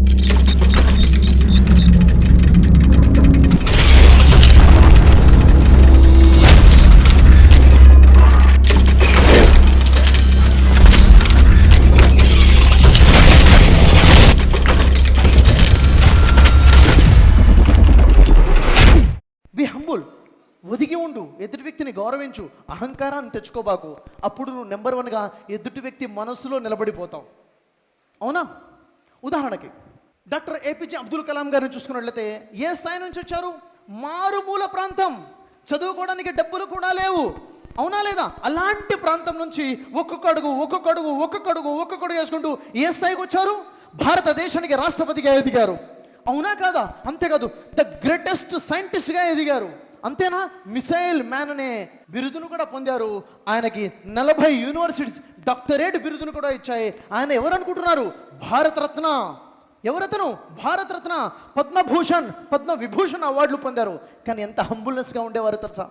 B ఒదిగి ఉండు. ఎదుటి వ్యక్తిని గౌరవించు. అహంకారాన్ని తెచ్చుకోబాకు. అప్పుడు నువ్వు నెంబర్ వన్గా ఎదుటి వ్యక్తి మనస్సులో నిలబడిపోతావు. అవునా? ఉదాహరణకి డాక్టర్ ఏపీజే అబ్దుల్ కలాం గారిని చూసుకున్నట్లయితే ఏ స్థాయి నుంచి వచ్చారు? మారుమూల ప్రాంతం. చదువుకోవడానికి డబ్బులు కూడా లేవు. అవునా లేదా? అలాంటి ప్రాంతం నుంచి ఒక్కొక్క అడుగు ఒక్కొక్క అడుగు ఒక్కొక్క అడుగు ఒక్కొక్క అడుగు వేసుకుంటూ ఏ స్థాయికి వచ్చారు? భారతదేశానికి రాష్ట్రపతిగా ఎదిగారు. అవునా కాదా? అంతేకాదు ద గ్రేటెస్ట్ సైంటిస్ట్గా ఎదిగారు. అంతేనా? మిసైల్ మ్యాన్ అనే బిరుదును కూడా పొందారు. ఆయనకి నలభై యూనివర్సిటీస్ డాక్టరేట్ బిరుదును కూడా ఇచ్చాయి. ఆయన ఎవరు అనుకుంటున్నారు భారతరత్న. ఎవరతను? భారతరత్న పద్మభూషణ్ పద్మ విభూషణ్ అవార్డులు పొందారు. కానీ ఎంత హంబుల్నెస్గా ఉండేవారు తెలుసా?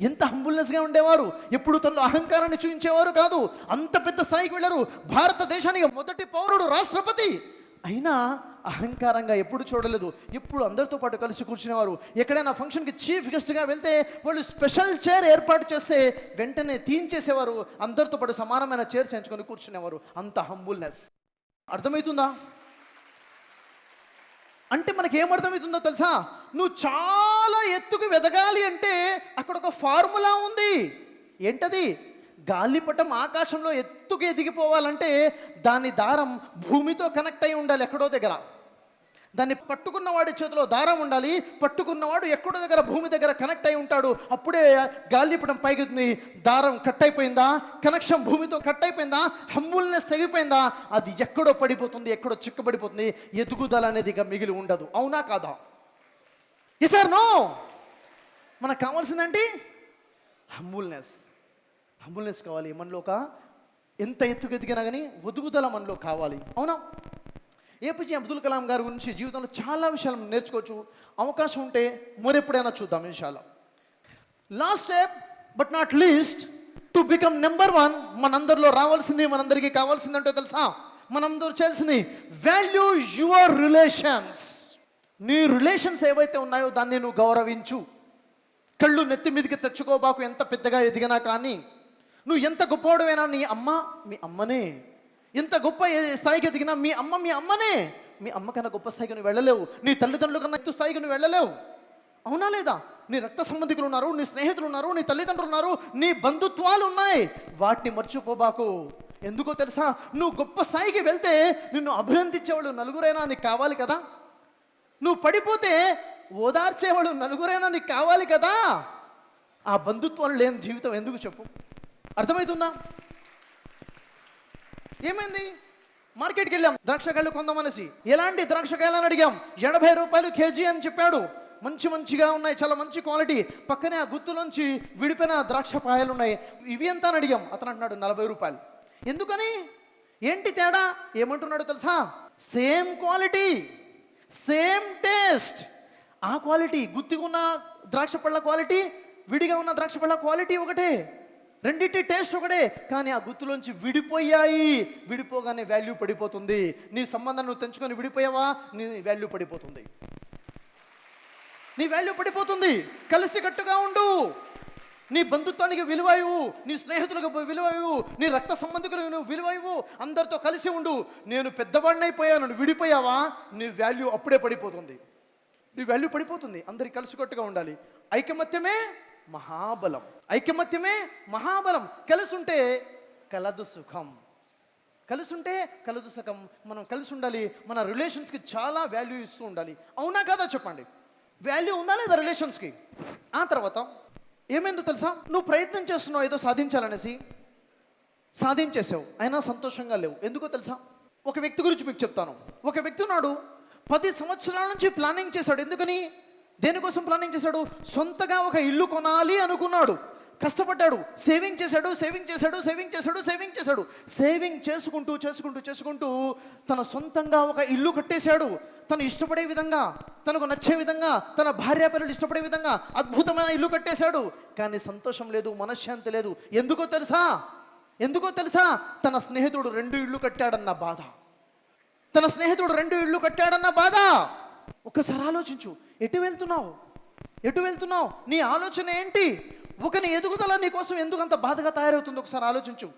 ఎంత హంబుల్నెస్గా ఉండేవారు? ఎప్పుడు తనలో అహంకారాన్ని చూపించేవారు కాదు. అంత పెద్ద స్థాయికి వెళ్ళారు. భారతదేశానికి మొదటి పౌరుడు రాష్ట్రపతి. అయినా అహంకారంగా ఎప్పుడు చూడలేదు. ఎప్పుడు అందరితో పాటు కలిసి కూర్చునేవారు. ఎక్కడైనా ఫంక్షన్కి చీఫ్ గెస్ట్గా వెళ్తే వాళ్ళు స్పెషల్ చైర్ ఏర్పాటు చేస్తే వెంటనే తీయించేసేవారు. అందరితో పాటు సమానమైన చైర్స్ ఎంచుకొని కూర్చునేవారు. అంత హంబుల్నెస్ అర్థమవుతుందా? అంటే మనకి ఏమర్థమవుతుందో తెలుసా? నువ్వు చాలా ఎత్తుకు వెదగాలి అంటే అక్కడ ఒక ఫార్ములా ఉంది. ఏంటది? గాలిపటం ఆకాశంలో ఎత్తుకు ఎదిగిపోవాలంటే దాని దారం భూమితో కనెక్ట్ అయి ఉండాలి ఎక్కడో దగ్గర. దాన్ని పట్టుకున్నవాడి చేతిలో దారం ఉండాలి. పట్టుకున్నవాడు ఎక్కడో దగ్గర భూమి దగ్గర కనెక్ట్ అయి ఉంటాడు. అప్పుడే గాలిపటం పైకి దారం కట్ అయిపోయిందా? కనెక్షన్ భూమితో కట్ అయిపోయిందా? హంబుల్నెస్ తెగిపోయిందా? అది ఎక్కడో పడిపోతుంది ఎక్కడో చిక్కబడిపోతుంది. ఎదుగుదల అనేది ఇక మిగిలి ఉండదు. అవునా కాదా? సార్ నో మనకు కావాల్సిందంటే హంబుల్నెస్. హంబుల్నెస్ కావాలి మనలో ఒక ఎంత ఎత్తుకు ఎదిగినా కానీ ఒదుగుదల మనలో కావాలి. అవునా? ఏపీజే అబ్దుల్ కలాం గారి గురించి జీవితంలో చాలా విషయాలు నేర్చుకోవచ్చు. అవకాశం ఉంటే మరెప్పుడైనా చూద్దాం విషయాలు last step but not least to become number one మనందరిలో రావాల్సింది మనందరికీ కావాల్సిందంటో తెలుసా? మనందరూ చేయాల్సింది వాల్యూ యువర్ రిలేషన్స్ నీ రిలేషన్స్ ఏవైతే ఉన్నాయో దాన్ని నువ్వు గౌరవించు. కళ్ళు నెత్తి మీదకి తెచ్చుకోబాకు ఎంత పెద్దగా ఎదిగినా కానీ నువ్వు ఎంత గొప్పవాడువైనా నీ అమ్మ మీ అమ్మనే. ఎంత గొప్ప స్థాయికి ఎదిగినా మీ అమ్మ మీ అమ్మనే. మీ అమ్మ కన్నా గొప్ప స్థాయికి నువ్వు వెళ్ళలేవు. నీ తల్లిదండ్రుల కన్నా ఎత్తు స్థాయికి నువ్వు వెళ్ళలేవు. అవునా లేదా? నీ రక్త సంబంధికులు ఉన్నారు నీ స్నేహితులు ఉన్నారు నీ తల్లిదండ్రులు ఉన్నారు నీ బంధుత్వాలు ఉన్నాయి. వాటిని మర్చిపోబాకు. ఎందుకో తెలుసా? నువ్వు గొప్ప స్థాయికి వెళ్తే నిన్ను అభినందించేవాళ్ళు నలుగురైనా నీకు కావాలి కదా? నువ్వు పడిపోతే ఓదార్చేవాడు నలుగురైనా నీకు కావాలి కదా? ఆ బంధుత్వాలు లేని జీవితం ఎందుకు చెప్పు? అర్థమవుతుందా? ఏమైంది? మార్కెట్కి వెళ్ళాం. ద్రాక్షకాయలు కొందామనేసి. ఎలాంటి ద్రాక్షకాయలని అడిగాం. ఎనభై రూపాయలు కేజీ అని చెప్పాడు. మంచి మంచిగా ఉన్నాయి. చాలా మంచి క్వాలిటీ. పక్కనే ఆ గుత్తులోంచి విడిపోయిన ద్రాక్ష పాయలు ఉన్నాయి. ఇవి ఎంత అని అడిగాం. అతను అంటున్నాడు నలభై రూపాయలు. ఎందుకని? ఏంటి తేడా? ఏమంటున్నాడు తెలుసా? Same quality same taste. ఆ క్వాలిటీ గుత్తిగా ఉన్న ద్రాక్ష పళ్ళ క్వాలిటీ విడిగా ఉన్న ద్రాక్ష పళ్ళ క్వాలిటీ ఒకటే. రెండింటి టేస్ట్ ఒకటే కానీ ఆ గుత్తులోంచి విడిపోయాయి. విడిపోగానే వాల్యూ పడిపోతుంది. నీ సంబంధం నువ్వు తెంచుకొని విడిపోయావా? నీ వాల్యూ పడిపోతుంది. నీ వాల్యూ పడిపోతుంది. కలిసి కట్టుగా ఉండు. నీ బంధుత్వానికి విలువ నీ స్నేహితులకు విలువ నీ రక్త సంబంధికులకు నువ్వు విలువైవు అందరితో కలిసి ఉండు. నేను పెద్దవాడినైపోయాను నువ్వు విడిపోయావా? నీ వాల్యూ అప్పుడే పడిపోతుంది. నీ వాల్యూ పడిపోతుంది. అందరికి కలిసికట్టుగా ఉండాలి. ఐకమత్యమే మహాబలం. ఐకమత్యమే మహాబలం. కలుసుంటే కలదు సుఖం. కలుసుంటే కలదు సుఖం. మనం కలిసి ఉండాలి మన రిలేషన్స్కి చాలా వాల్యూ ఇస్తూ ఉండాలి. అవునా కాదా చెప్పండి? వాల్యూ ఉందా లేదా రిలేషన్స్కి? ఆ తర్వాత ఏమైందో తెలుసా? నువ్వు ప్రయత్నం చేస్తున్నావు ఏదో సాధించాలనేసి. సాధించేసావు. అయినా సంతోషంగా లేవు. ఎందుకో తెలుసా? ఒక వ్యక్తి గురించి మీకు చెప్తాను. ఒక వ్యక్తి ఉన్నాడు. పది సంవత్సరాల నుంచి ప్లానింగ్ చేశాడు. ఎందుకని? దేనికోసం ప్లానింగ్ చేశాడు? సొంతగా ఒక ఇల్లు కొనాలి అనుకున్నాడు. కష్టపడ్డాడు. సేవింగ్ చేశాడు సేవింగ్ చేశాడు సేవింగ్ చేశాడు సేవింగ్ చేశాడు. సేవింగ్ చేసుకుంటూ చేసుకుంటూ చేసుకుంటూ తన సొంతంగా ఒక ఇల్లు కట్టేశాడు. తను ఇష్టపడే విధంగా తనకు నచ్చే విధంగా తన భార్య పిల్లలు ఇష్టపడే విధంగా అద్భుతమైన ఇల్లు కట్టేశాడు. కానీ సంతోషం లేదు మనశ్శాంతి లేదు. ఎందుకో తెలుసా? ఎందుకో తెలుసా? తన స్నేహితుడు రెండు ఇళ్ళు కట్టాడన్న బాధ. తన స్నేహితుడు రెండు ఇళ్ళు కట్టాడన్న బాధ. ఒక్కసారి ఆలోచించు. ఎటు వెళ్తున్నావు? ఎటు వెళ్తున్నావు? నీ ఆలోచన ఏంటి? ఒకని ఎదుగుదల నీకోసం ఎందుకు అంత బాధగా తయారవుతుంది? ఒకసారి ఆలోచించు.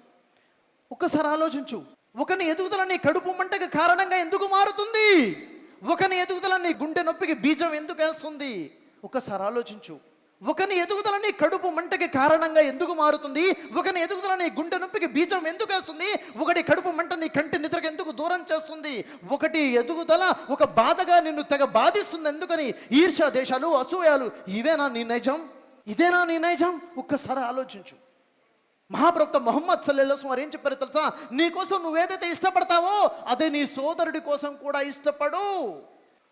ఒకసారి ఆలోచించు. ఒకని ఎదుగుదల నీ కడుపు మంటకి కారణంగా ఎందుకు మారుతుంది? ఒకని ఎదుగుదల నీ గుండె నొప్పికి బీజం ఎందుకు వేస్తుంది? ఒకసారి ఆలోచించు. ఒకని ఎదుగుదల నీ కడుపు మంటకి కారణంగా ఎందుకు మారుతుంది? ఒకని ఎదుగుదల నీ గుండె నొప్పికి బీజం ఎందుకు వేస్తుంది? ఒకటి కడుపు మంట నీ కంటి నిద్రకు ఎందుకు దూరం చేస్తుంది? ఒకటి ఎదుగుదల ఒక బాధగా నిన్ను తెగ బాధిస్తుంది ఎందుకని? ఈర్ష్యా దేశాలు అసూయాలు ఇవేనా నీ నైజం? ఇదేనా నీ నైజం? ఒక్కసారి ఆలోచించు. మహాప్రవక్త మొహమ్మద్ సల్లెల్లోసం వారు ఏం చెప్పారు తెలుసా? నీ కోసం నువ్వేదైతే ఇష్టపడతావో అదే నీ సోదరుడి కోసం కూడా ఇష్టపడు.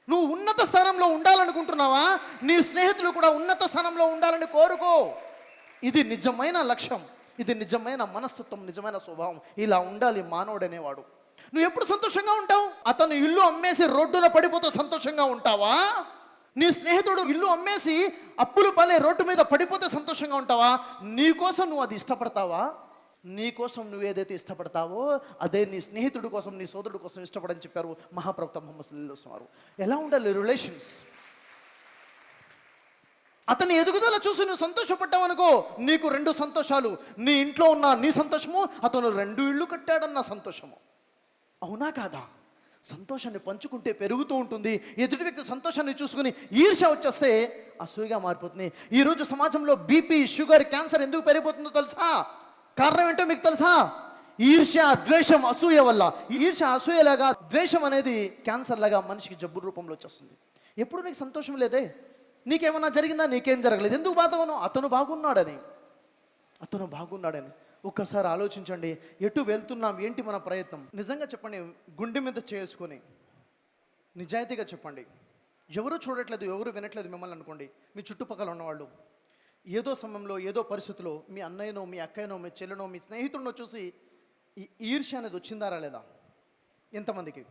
నువ్వు ఉన్నత స్థానంలో ఉండాలనుకుంటున్నావా? నీ స్నేహితులు కూడా ఉన్నత స్థానంలో ఉండాలని కోరుకో. ఇది నిజమైన లక్ష్యం. ఇది నిజమైన మనస్తత్వం నిజమైన స్వభావం. ఇలా ఉండాలి మానవుడనేవాడు. నువ్వు ఎప్పుడు సంతోషంగా ఉంటావు? అతను ఇల్లు అమ్మేసి రోడ్డున పడిపోతే సంతోషంగా ఉంటావా? నీ స్నేహితుడు ఇల్లు అమ్మేసి అప్పులు పలే రోడ్డు మీద పడిపోతే సంతోషంగా ఉంటావా? నీ కోసం నువ్వు అది ఇష్టపడతావా? నీ కోసం నువ్వు ఏదైతే ఇష్టపడతావో అదే నీ స్నేహితుడి కోసం నీ సోదరుడి కోసం ఇష్టపడని చెప్పారు మహాప్రవక్త మొహమ్మద్ సల్లీస్ వారు ఎలా ఉండాలి రిలేషన్స్ అతని ఎదుగుదల చూసి నువ్వు సంతోషపడ్డావు అనుకో నీకు రెండు సంతోషాలు. నీ ఇంట్లో ఉన్న నీ సంతోషము అతను రెండు ఇళ్ళు కట్టాడన్న సంతోషము. అవునా కాదా? సంతోషాన్ని పంచుకుంటే పెరుగుతూ ఉంటుంది. ఎదుటి వ్యక్తి సంతోషాన్ని చూసుకుని ఈర్ష వచ్చేస్తే అసూయగా మారిపోతుంది. ఈరోజు సమాజంలో బీపీ షుగర్ క్యాన్సర్ ఎందుకు పెరిగిపోతుందో తెలుసా? కారణం ఏంటో మీకు తెలుసా? ఈర్ష్య ద్వేషం అసూయ వల్ల. ఈర్ష్య అసూయలాగా ద్వేషం అనేది క్యాన్సర్ లాగా మనిషికి జబ్బు రూపంలో వచ్చేస్తుంది. ఎప్పుడు నీకు సంతోషం లేదే? నీకేమన్నా జరిగిందా? నీకేం జరగలేదు. ఎందుకు బాధవను అతను బాగున్నాడని. అతను బాగున్నాడని. ఒక్కసారి ఆలోచించండి. ఎటు వెళ్తున్నాం? ఏంటి మన ప్రయత్నం? నిజంగా చెప్పండి గుండె మీద చేసుకొని నిజాయితీగా చెప్పండి. ఎవరు చూడట్లేదు ఎవరు వినట్లేదు మిమ్మల్ని అనుకోండి. మీ చుట్టుపక్కల ఉన్నవాళ్ళు. ఏదో సమయంలో ఏదో పరిస్థితిలో మీ అన్నయ్యనో మీ అక్కయ్యనో మీ చెల్లెనో మీ స్నేహితుడినో చూసి ఈ ఈర్ష్య అనేది వచ్చిందారా లేదా? ఎంతమందికి?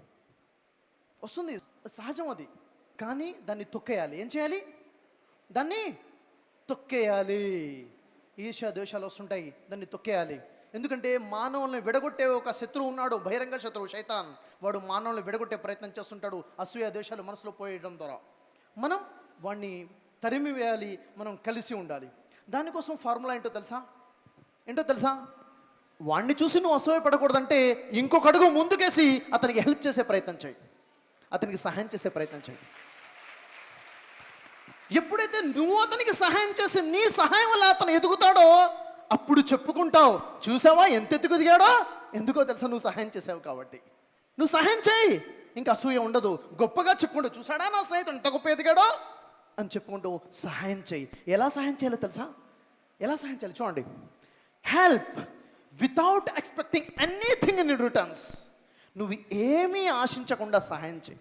వస్తుంది. సహజం అది. కానీ దాన్ని తొక్కేయాలి. ఏం చేయాలి? దాన్ని తొక్కేయాలి. ఈర్ష్య ద్వేషాలు వస్తుంటాయి. దాన్ని తొక్కేయాలి. ఎందుకంటే మానవుల్ని విడగొట్టే ఒక శత్రువు ఉన్నాడు బహిరంగ శత్రువు శైతాన్. వాడు మానవుల్ని విడగొట్టే ప్రయత్నం చేస్తుంటాడు. అసూయ దేశాలు మనసులో పోయడం ద్వారా. మనం వాడిని తరిమి వేయాలి మనం కలిసి ఉండాలి. దానికోసం ఫార్ములా ఏంటో తెలుసా? ఏంటో తెలుసా? వాడిని చూసి నువ్వు అసూయ పడకూడదంటే ఇంకొక అడుగు ముందుకేసి అతనికి హెల్ప్ చేసే ప్రయత్నం చేయి. అతనికి సహాయం చేసే ప్రయత్నం చేయి. ఎప్పుడైతే నువ్వు అతనికి సహాయం చేసి నీ సహాయం వల్ల అతను ఎదుగుతాడో అప్పుడు చెప్పుకుంటావు చూసావా ఎంత ఎత్తుకు దిగాడో? ఎందుకో తెలుసా నువ్వు సహాయం చేసావు కాబట్టి. నువ్వు సహాయం చేయి. ఇంకా అసూయ ఉండదు. గొప్పగా చెప్పుకుంటావు చూసాడా నా స్నేహితుడు ఎంత గొప్ప ఎదిగాడో? అని చెప్పుకుంటూ సహాయం చేయి. ఎలా సహాయం చేయాలో తెలుసా? ఎలా సహాయం చేయాలి చూడండి. Help without expecting anything in returns నువ్వు ఏమీ ఆశించకుండా సహాయం చేయి.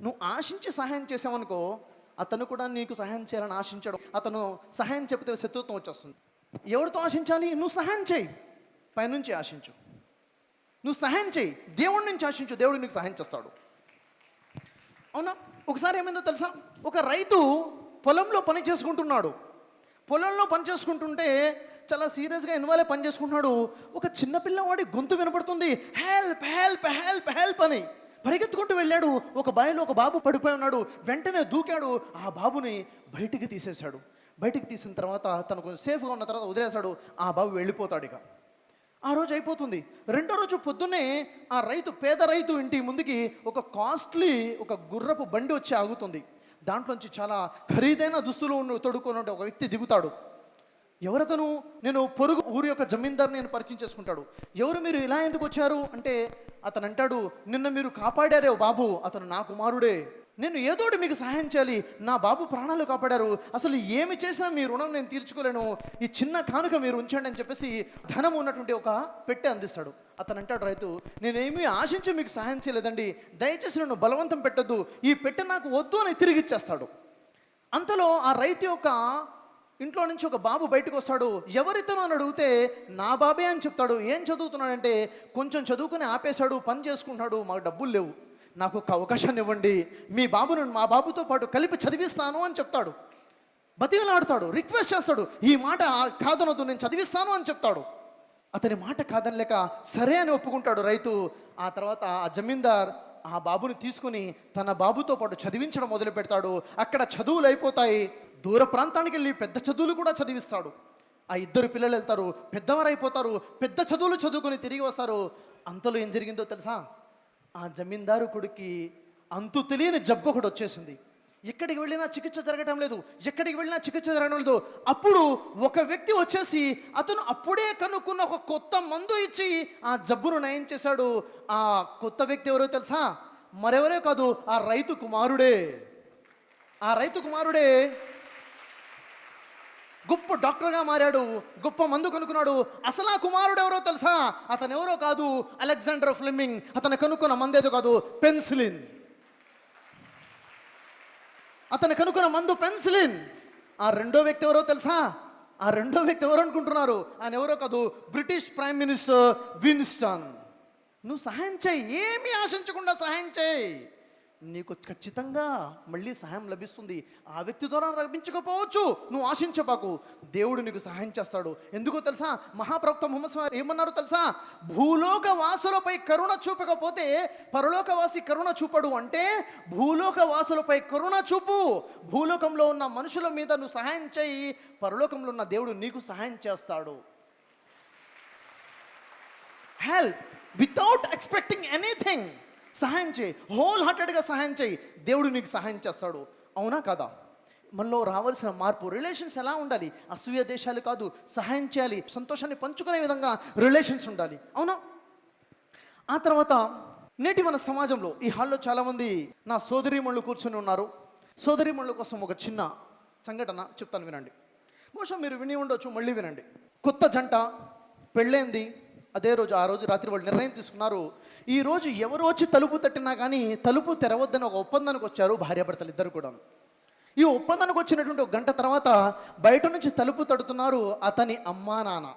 నువ్వు ఆశించి సహాయం చేసావనుకో అతను కూడా నీకు సహాయం చేయాలని ఆశించడం అతను సహాయం చెప్తే శత్రుత్వం వచ్చేస్తుంది. ఎవరితో ఆశించాలి? నువ్వు సహాయం చేయి. పైనుంచి ఆశించు. నువ్వు సహాయం చేయి. దేవుడి నుంచి ఆశించు. దేవుడు నీకు సహాయం చేస్తాడు. అవునా? ఒకసారి ఏమైందో తెలుసా? ఒక రైతు పొలంలో పని చేసుకుంటున్నాడు. పొలంలో పని చేసుకుంటుంటే చాలా సీరియస్గా ఇన్వాల్వ్ పని చేసుకుంటున్నాడు. ఒక చిన్న పిల్లవాడి గొంతు వినపడుతుంది. హెల్ప్ హెల్ప్ హెల్ప్ హెల్ప్ అని పరిగెత్తుకుంటూ వెళ్ళాడు. ఒక బాయిలో ఒక బాబు పడిపోయి ఉన్నాడు. వెంటనే దూకాడు. ఆ బాబుని బయటికి తీసేశాడు. బయటికి తీసిన తర్వాత తను కొంచెం సేఫ్గా ఉన్న తర్వాత వదిలేశాడు. ఆ బాబు వెళ్ళిపోతాడు ఇక. ఆ రోజు అయిపోతుంది. రెండో రోజు పొద్దున్నే ఆ రైతు పేద రైతు ఇంటి ముందుకి ఒక కాస్ట్లీ ఒక గుర్రపు బండి వచ్చి ఆగుతుంది. దాంట్లోంచి చాలా ఖరీదైన దుస్తులు ఉన్న తొడుక్కొని ఉండే ఒక వ్యక్తి దిగుతాడు. ఎవరతను నేను పొరుగు ఊరి యొక్క జమీందార్ని నేను పరిచయం చేసుకుంటాడు. ఎవరు మీరు ఇలా ఎందుకు వచ్చారు? అంటే అతను అంటాడు నిన్న మీరు కాపాడారే ఓ బాబు అతను నా కుమారుడే. నేను ఏదోటి మీకు సహాయం చేయాలి. నా బాబు ప్రాణాలు కాపాడారు. అసలు ఏమి చేసినా మీ రుణం నేను తీర్చుకోలేను. ఈ చిన్న కానుక మీరు ఉంచండి అని చెప్పేసి ధనం ఉన్నటువంటి ఒక పెట్టె అందిస్తాడు. అతను అంటాడు రైతు నేనేమీ ఆశించి మీకు సహాయం చేయలేదండి. దయచేసి నన్ను బలవంతం పెట్టొద్దు. ఈ పెట్టె నాకు వద్దు అని తిరిగి ఇచ్చేస్తాడు. అంతలో ఆ రైతు యొక్క ఇంట్లో నుంచి ఒక బాబు బయటకు వస్తాడు. ఎవరితోనో అని అడిగితే నా బాబే అని చెప్తాడు. ఏం చదువుతున్నాడంటే కొంచెం చదువుకుని ఆపేశాడు పని చేసుకుంటున్నాడు మాకు డబ్బులు లేవు. నాకు ఒక అవకాశాన్ని ఇవ్వండి. మీ బాబును మా బాబుతో పాటు కలిపి చదివిస్తాను అని చెప్తాడు. బతికలాడతాడు రిక్వెస్ట్ చేస్తాడు. ఈ మాట కాదనొద్దు నేను చదివిస్తాను అని చెప్తాడు. అతని మాట కాదనలేక సరే అని ఒప్పుకుంటాడు రైతు. ఆ తర్వాత ఆ జమీందార్ ఆ బాబుని తీసుకుని తన బాబుతో పాటు చదివించడం మొదలు పెడతాడు. అక్కడ చదువులు అయిపోతాయి. దూర ప్రాంతానికి వెళ్ళి పెద్ద చదువులు కూడా చదివిస్తాడు. ఆ ఇద్దరు పిల్లలు వెళ్తారు పెద్దవారు అయిపోతారు పెద్ద చదువులు చదువుకొని తిరిగి వస్తారు. అంతలో ఏం జరిగిందో తెలుసా? ఆ జమీందారు కొడుక్కి అంతు తెలియని జబ్బు ఒకటి వచ్చేసింది. ఎక్కడికి వెళ్ళినా చికిత్స జరగటం లేదు. ఎక్కడికి వెళ్ళినా చికిత్స జరగడం లేదు. అప్పుడు ఒక వ్యక్తి వచ్చేసి అతను అప్పుడే కనుక్కున్న ఒక కొత్త మందు ఇచ్చి ఆ జబ్బును నయం చేశాడు. ఆ కొత్త వ్యక్తి ఎవరో తెలుసా? మరెవరో కాదు ఆ రైతు కుమారుడే. ఆ రైతు కుమారుడే గొప్ప డాక్టర్గా మారాడు గొప్ప మందు కనుక్కున్నాడు. అసలు ఆ కుమారుడు ఎవరో తెలుసా? అతను ఎవరో కాదు? అలెగ్జాండర్ ఫ్లెమింగ్ అతను కనుక్కున్న మందేదో కాదు? పెన్సిలిన్. అతను కనుక్కున్న మందు పెన్సిలిన్. ఆ రెండో వ్యక్తి ఎవరో తెలుసా? ఆ రెండో వ్యక్తి ఎవరు అనుకుంటున్నారు? ఆయన ఎవరో కాదు? British prime minister Winston. నువ్వు సహాయం చేయి. ఏమీ ఆశించకుండా సహాయం చేయి. నీకు ఖచ్చితంగా మళ్ళీ సహాయం లభిస్తుంది. ఆ వ్యక్తి ద్వారా లభించకపోవచ్చు నువ్వు ఆశించబాకు. దేవుడు నీకు సహాయం చేస్తాడు. ఎందుకో తెలుసా? మహాప్రవక్త ముహమ్మద్ ఏమన్నారు తెలుసా? భూలోక వాసులపై కరుణ చూపకపోతే పరలోకవాసి కరుణ చూపడు అంటే భూలోక వాసులపై కరుణ చూపు. భూలోకంలో ఉన్న మనుషుల మీద నువ్వు సహాయం చేయి. పరలోకంలో ఉన్న దేవుడు నీకు సహాయం చేస్తాడు. హెల్ప్ వితౌట్ ఎక్స్పెక్టింగ్ ఎనీథింగ్ సహాయం చేయి. హోల్ హార్టెడ్గా సహాయం చేయి. దేవుడు నీకు సహాయం చేస్తాడు. అవునా కదా? మనలో రావాల్సిన మార్పు రిలేషన్స్ ఎలా ఉండాలి? అసూయ దేశాలు కాదు సహాయం చేయాలి సంతోషాన్ని పంచుకునే విధంగా రిలేషన్స్ ఉండాలి. అవునా? ఆ తర్వాత నేటి మన సమాజంలో ఈ హాల్లో చాలామంది నా సోదరీమణులు కూర్చొని ఉన్నారు. సోదరీమణుల కోసం ఒక చిన్న సంఘటన చెప్తాను వినండి. బహుశా మీరు విని ఉండొచ్చు మళ్ళీ వినండి. కొత్త జంట పెళ్ళైంది. అదే రోజు ఆ రోజు రాత్రి వాళ్ళు నిర్ణయం తీసుకున్నారు. ఈ రోజు ఎవరు వచ్చి తలుపు తట్టినా కానీ తలుపు తెరవద్దని ఒక ఒప్పందానికి వచ్చారు భార్యాభర్తలు ఇద్దరు కూడా ఈ ఒప్పందానికి వచ్చినటువంటి ఒక గంట తర్వాత బయట నుంచి తలుపు తడుతున్నారు అతని అమ్మా నాన్న.